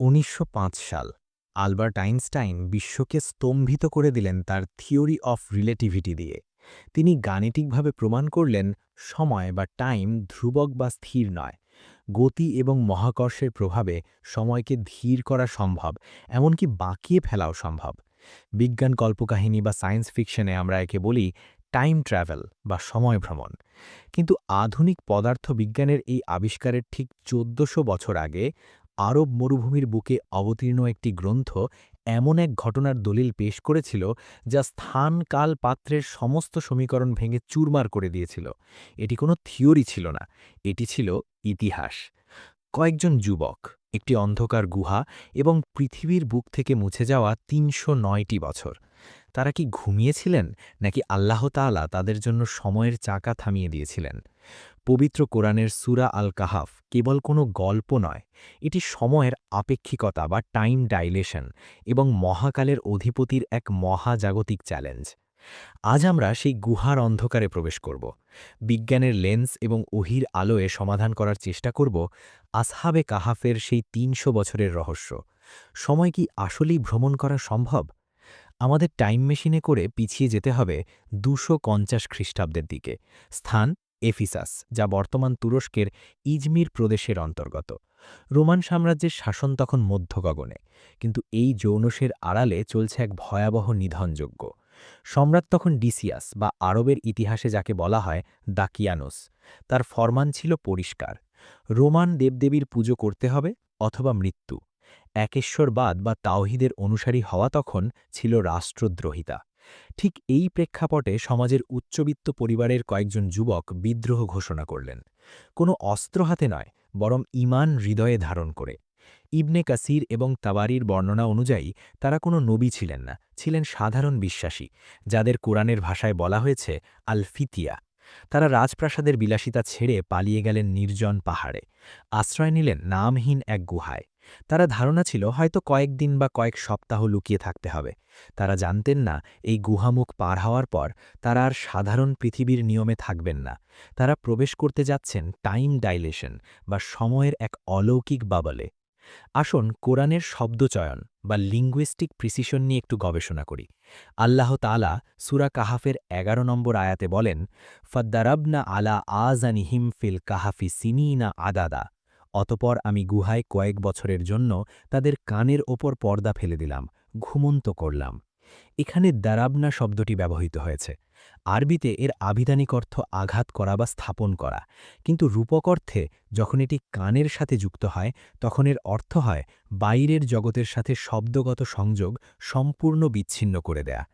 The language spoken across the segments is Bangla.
উনিশশো পাঁচ সাল, আলবার্ট আইনস্টাইন বিশ্বকে স্তম্ভিত করে দিলেন তার থিওরি অফ রিলেটিভিটি দিয়ে। তিনি গাণিতিকভাবে প্রমাণ করলেন, সময় বা টাইম ধ্রুবক বা স্থির নয়, গতি এবং মহাকর্ষের প্রভাবে সময়কে ধীর করা সম্ভব, এমনকি বাঁকিয়ে ফেলাও সম্ভব। বিজ্ঞান কল্পকাহিনী বা সায়েন্স ফিকশনে আমরা একে বলি টাইম ট্রাভেল বা সময় ভ্রমণ। কিন্তু আধুনিক পদার্থবিজ্ঞানের এই আবিষ্কারের ঠিক চোদ্দশো বছর আগে আরব মরুভূমির বুকে অবতীর্ণ একটি গ্রন্থ এমন এক ঘটনার দলিল পেশ করেছিল যা স্থান কাল পাত্রের সমস্ত সমীকরণ ভেঙে চুরমার করে দিয়েছিল। এটি কোনো থিওরি ছিল না, এটি ছিল ইতিহাস। কয়েকজন যুবক, একটি অন্ধকার গুহা এবং পৃথিবীর বুক থেকে মুছে যাওয়া তিনশো নয়টি বছর। তারা কি ঘুমিয়েছিলেন নাকি আল্লাহ তাআলা তাদের জন্য সময়ের চাকা থামিয়ে দিয়েছিলেন? পবিত্র কোরআনের সুরা আল কাহাফ কেবল কোনো গল্প নয়, এটি সময়ের আপেক্ষিকতা বা টাইম ডাইলেশন এবং মহাকালের অধিপতির এক মহাজাগতিক চ্যালেঞ্জ। আজ আমরা সেই গুহার অন্ধকারে প্রবেশ করব। বিজ্ঞানের লেন্স এবং ওহির আলোয় সমাধান করার চেষ্টা করব আসহাবে কাহাফের সেই তিনশো বছরের রহস্য। সময় কি আসলেই ভ্রমণ করা সম্ভব? আমাদের টাইম মেশিনে করে পিছিয়ে যেতে হবে দুশো পঞ্চাশ খ্রিস্টাব্দের দিকে। স্থান এফিসাস, যা বর্তমান তুরস্কের ইজমির প্রদেশের অন্তর্গত। রোমান সাম্রাজ্যের শাসন তখন মধ্য গগনে কিন্তু এই যৌনসের আড়ালে চলছে এক ভয়াবহ নিধনযোগ্য সম্রাট তখন ডিসিয়াস বা আরবের ইতিহাসে যাকে বলা হয় দাকিয়ানোস। তার ফরমান ছিল পরিষ্কার। রোমান দেবদেবীর পুজো করতে হবে অথবা মৃত্যু। একেশ্বরবাদ বা তাওহিদের অনুসারী হওয়া তখন ছিল রাষ্ট্রদ্রোহিতা। ঠিক এই প্রেক্ষাপটে সমাজের উচ্চবিত্ত পরিবারের কয়েকজন যুবক বিদ্রোহ ঘোষণা করলেন। কোনো অস্ত্র হাতে নয়, বরং ইমান হৃদয়ে ধারণ করে। ইবনে কাসির এবং তাবারির বর্ণনা অনুযায়ী তারা কোনো নবী ছিলেন না, ছিলেন সাধারণ বিশ্বাসী, যাদের কোরআনের ভাষায় বলা হয়েছে আল ফিতিয়া তারা রাজপ্রাসাদের বিলাসিতা ছেড়ে পালিয়ে গেলেন নির্জন পাহাড়ে। আশ্রয় নিলেন নামহীন এক গুহায়। তারা ধারণা ছিল হয়তো কয়েকদিন বা কয়েক সপ্তাহ লুকিয়ে থাকতে হবে। তারা জানতেন না, এই গুহামুখ পার হওয়ার পর তারা আর সাধারণ পৃথিবীর নিয়মে থাকবেন না। তারা প্রবেশ করতে যাচ্ছেন টাইম ডাইলেশন বা সময়ের এক অলৌকিক বাবলে। আসুন কোরআনের শব্দচয়ন বা লিঙ্গুইস্টিক প্রিসিশন নিয়ে একটু গবেষণা করি। আল্লাহ তালা সুরা কাহাফের এগারো নম্বর আয়াতে বলেন, ফদ্দারাবনা আলা আজানিহিম ফিল কাহাফি সিনিনা আদাদা। অতপর আমি গুহায় কয়েক বছরের জন্য তাদের কানের ওপর পর্দা ফেলে দিলাম, ঘুমন্ত করলাম। এখানে দারাবনা শব্দটি ব্যবহৃত হয়েছে। আরবিতে এর আবিধানিক অর্থ আঘাত করা বা স্থাপন করা, কিন্তু রূপক অর্থে যখন এটি কানের সাথে যুক্ত হয়, তখন এর অর্থ হয় বাইরের জগতের সাথে শব্দগত সংযোগ সম্পূর্ণ বিচ্ছিন্ন করে দেয়া।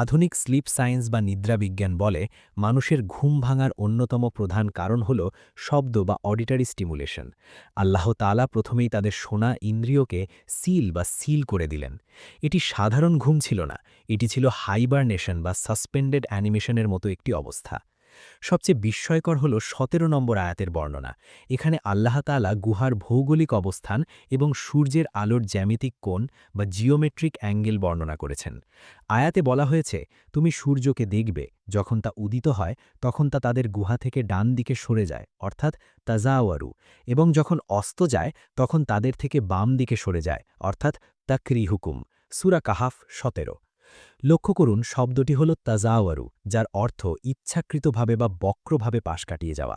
আধুনিক স্লিপ সায়েন্স বা নিদ্রাবিজ্ঞান বলে মানুষের ঘুম ভাঙার অন্যতম প্রধান কারণ হল শব্দ বা অডিটারি স্টিমুলেশন। আল্লাহ তালা প্রথমেই তাদের সোনা ইন্দ্রিয়কে সিল বা সিল করে দিলেন। এটি সাধারণ ঘুম ছিল না, এটি ছিল হাইবারনেশন বা সাসপেন্ডেড অ্যানিমেশনের মতো একটি অবস্থা। সবচেয়ে বিস্ময়কর হল সতেরো নম্বর আয়াতের বর্ণনা। এখানে আল্লাহ তালা গুহার ভৌগোলিক অবস্থান এবং সূর্যের আলোর জ্যামিতিক কোণ বা জিওমেট্রিক অ্যাঙ্গেল বর্ণনা করেছেন। আয়াতে বলা হয়েছে, তুমি সূর্যকে দেখবে, যখন তা উদিত হয়, তখন তা তাদের গুহা থেকে ডান দিকে সরে যায়, অর্থাৎ তাজাওয়ারু, এবং যখন অস্ত যায়, তখন তাদের থেকে বাম দিকে সরে যায়, অর্থাৎ তাকরি হুকুম সুরা কাহাফ সতেরো। লক্ষ্য করুন, শব্দটি হল তাজাওয়ারু, যার অর্থ ইচ্ছাকৃতভাবে বা বক্রভাবে পাশ কাটিয়ে যাওয়া।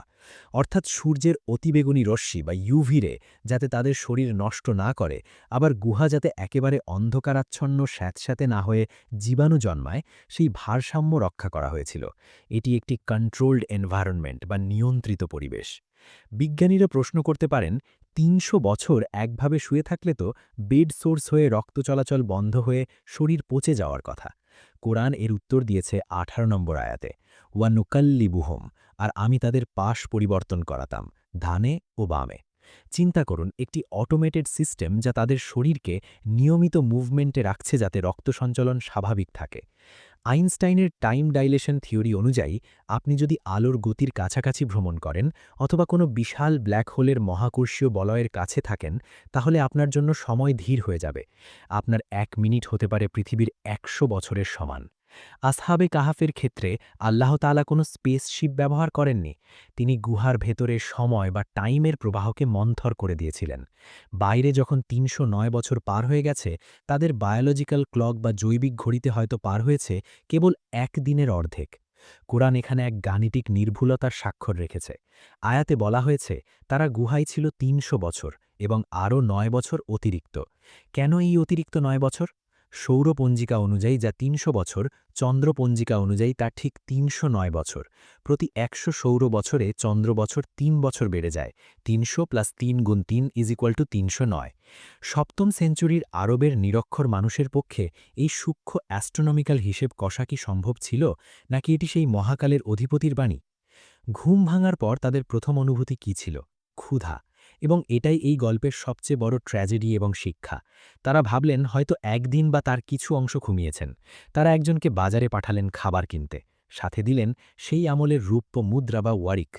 অর্থাৎ সূর্যের অতিবেগুনি রশ্মি বা ইউভিরে যাতে তাদের শরীর নষ্ট না করে, আবার গুহা যাতে একেবারে অন্ধকারাচ্ছন্ন স্যাঁতস্যাঁতে না হয়ে জীবাণু জন্মায়, সেই ভারসাম্য রক্ষা করা হয়েছিল। এটি একটি কন্ট্রোলড এনভায়রনমেন্ট বা নিয়ন্ত্রিত পরিবেশ। বিজ্ঞানীরা প্রশ্ন করতে পারেন তিনশো বছর একভাবে শুয়ে থাকলে তো বেড সোর্স হয়ে রক্ত চলাচল বন্ধ হয়ে শরীর পচে যাওয়ার কথা। কোরআন এর উত্তর দিয়েছে আঠারো নম্বর আয়াতে, ওয়ানুকাল্লিবুহম আর আমি তাদের পাশ পরিবর্তন করাতাম, ধানে ও বামে। চিন্তা করুন, একটি অটোমেটেড সিস্টেম যা তাদের শরীরকে নিয়মিত মুভমেন্টে রাখছে যাতে রক্ত সঞ্চালন স্বাভাবিক থাকে। আইনস্টাইনের টাইম ডাইলেশন থিওরি অনুযায়ী, আপনি যদি আলোর গতির কাছাকাছি ভ্রমণ করেন অথবা কোনো বিশাল ব্ল্যাক হোলের মহাকর্ষীয় বলয়ের কাছে থাকেন, তাহলে আপনার জন্য সময় ধীর হয়ে যাবে। আপনার এক মিনিট হতে পারে পৃথিবীর একশো বছরের সমান। আসহাবে কাহাফের ক্ষেত্রে আল্লাহ তাআলা কোনো স্পেসশিপ ব্যবহার করেননি। তিনি গুহার ভেতরে সময় বা টাইমের প্রবাহকে মন্থর করে দিয়েছিলেন। বাইরে যখন তিনশো নয় বছর পার হয়ে গেছে, তাদের বায়োলজিক্যাল ক্লক বা জৈবিক ঘড়িতে হয়তো পার হয়েছে কেবল এক দিনের অর্ধেক। কোরআন এখানে এক গাণিতিক নির্ভুলতার স্বাক্ষর রেখেছে। আয়াতে বলা হয়েছে, তারা গুহায় ছিল তিনশো বছর এবং আরও নয় বছর অতিরিক্ত। কেন এই অতিরিক্ত নয় বছর? সৌরপঞ্জিকা অনুযায়ী যা তিনশো বছর, চন্দ্রপঞ্জিকা অনুযায়ী তা ঠিক তিনশো নয় বছর। প্রতি একশো সৌর বছরে চন্দ্র বছর তিন বছর বেড়ে যায়, তিনশো প্লাস তিন গুণ তিন ইজ ইকুয়াল টু তিনশো নয়। সপ্তম সেঞ্চুরির আরবের নিরক্ষর মানুষের পক্ষে এই সূক্ষ্ম অ্যাস্ট্রোনমিক্যাল হিসেব কষা কি সম্ভব ছিল, নাকি এটি সেই মহাকালের অধিপতির বাণী? ঘুম ভাঙার পর তাদের প্রথম অনুভূতি কি ছিল? ক্ষুধা। এবং এটাই এই গল্পের সবচেয়ে বড় ট্র্যাজেডি এবং শিক্ষা। তারা ভাবলেন হয়তো একদিন বা তার কিছু অংশ ঘুমিয়েছেন। তারা একজনকে বাজারে পাঠালেন খাবার কিনতে। সাথে দিলেন সেই আমলের রূপ্য মুদ্রা বা ওয়ারিক।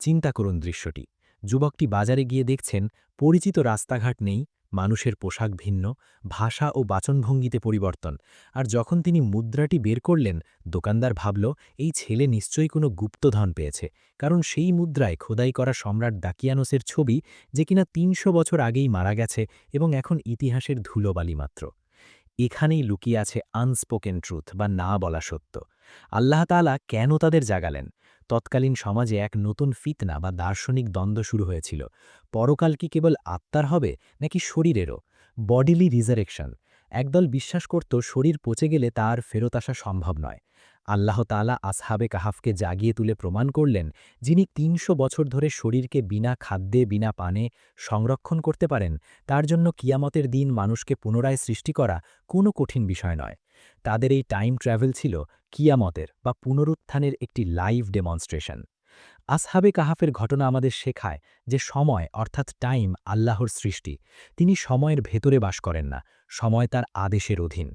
চিন্তা করুন দৃশ্যটি। যুবকটি বাজারে গিয়ে দেখছেন, পরিচিত রাস্তাঘাট নেই মানুষের পোশাক ভিন্ন, ভাষা ও বাচনভঙ্গিতে পরিবর্তন। আর যখন তিনি মুদ্রাটি বের করলেন, দোকানদার ভাবল, এই ছেলে নিশ্চয়ই কোনো গুপ্তধন পেয়েছে। কারণ সেই মুদ্রায় খোদাই করা সম্রাট দাকিয়ানোসের ছবি, যে কিনা তিনশো বছর আগেই মারা গেছে এবং এখন ইতিহাসের ধুলোবালি মাত্র। এখানেই লুকিয়ে আছে আনস্পোকেন ট্রুথ বা না বলা সত্য। আল্লাহ তালা কেন তাদের জাগালেন? তৎকালীন সমাজে এক নতুন ফিতনা বা দার্শনিক দ্বন্দ্ব শুরু হয়েছিল। পরকাল কি কেবল আত্মার হবে, নাকি শরীরেরও? Bodily resurrection. একদল বিশ্বাস করত, শরীর পচে গেলে তার ফেরত আসা সম্ভব নয়। আল্লাহ তালা আসহাবে কাহাফকে জাগিয়ে তুলে প্রমাণ করলেন, যিনি তিনশো বছর ধরে শরীরকে বিনা খাদ্যে, বিনা পানে সংরক্ষণ করতে পারেন, তার জন্য কিয়ামতের দিন মানুষকে পুনরায় সৃষ্টি করা কোনো কঠিন বিষয় নয়। তাদের এই টাইম ট্র্যাভেল ছিল কিয়ামতের বা পুনরুত্থানের একটি লাইভ ডেমনস্ট্রেশন আসহাবে কাহাফের ঘটনা আমাদের শেখায় যে সময় অর্থাৎ টাইম আল্লাহর সৃষ্টি। তিনি সময়ের ভেতরে বাস করেন না, সময় তার আদেশের অধীন।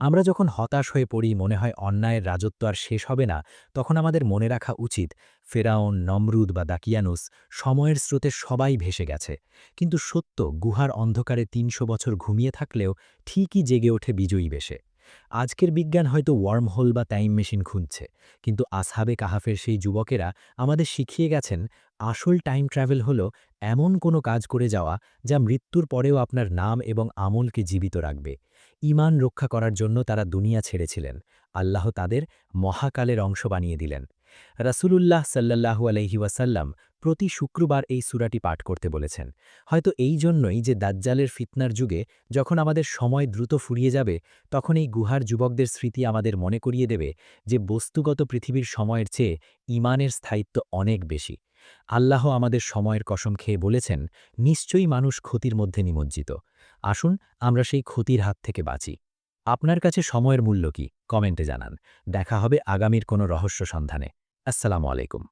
আমরা যখন হতাশ হয়ে পড়ি, মনে হয় অন্যায়ের রাজত্ব আর শেষ হবে না, তখন আমাদের মনে রাখা উচিত, ফেরাউন, নমরুদ বা দাকিয়ানুস সময়ের স্রোতে সবাই ভেসে গেছে। কিন্তু সত্য, গুহার অন্ধকারে তিনশো বছর ঘুমিয়ে থাকলেও ঠিকই জেগে ওঠে বিজয়ী বেশে। আজকের বিজ্ঞান হয়তো ওয়ার্মহোল বা টাইম মেশিন খুঁজছে, কিন্তু আসহাবে কাহাফের সেই যুবকেরা আমাদের শিখিয়ে গেছেন, আসল টাইম ট্রাভেল হল এমন কোনো কাজ করে যাওয়া যা মৃত্যুর পরেও আপনার নাম এবং আমলকে জীবিত রাখবে। ইমান রক্ষা করার জন্য তারা দুনিয়া ছেড়েছিলেন, আল্লাহ তাদের মহাকালের অংশ বানিয়ে দিলেন। রাসূলুল্লাহ সাল্লাল্লাহু আলহি ওয়াসাল্লাম প্রতি শুক্রবার এই সুরাটি পাঠ করতে বলেছেন। হয়তো এই জন্যই যে দাজ্জালের ফিতনার যুগে যখন আমাদের সময় দ্রুত ফুরিয়ে যাবে, তখন এই গুহার যুবকদের স্মৃতি আমাদের মনে করিয়ে দেবে যে বস্তুগত পৃথিবীর সময়ের চেয়ে ইমানের স্থায়িত্ব অনেক বেশি। আল্লাহ আমাদের সময়ের কসম খেয়ে বলেছেন, নিশ্চয়ই মানুষ ক্ষতির মধ্যে নিমজ্জিত। আসুন আমরা সেই ক্ষতির হাত থেকে বাঁচি। আপনার কাছে সময়ের মূল্য কি? কমেন্টে জানান। দেখা হবে আগামীর কোনো রহস্য সন্ধানে। আসসালামু আলাইকুম।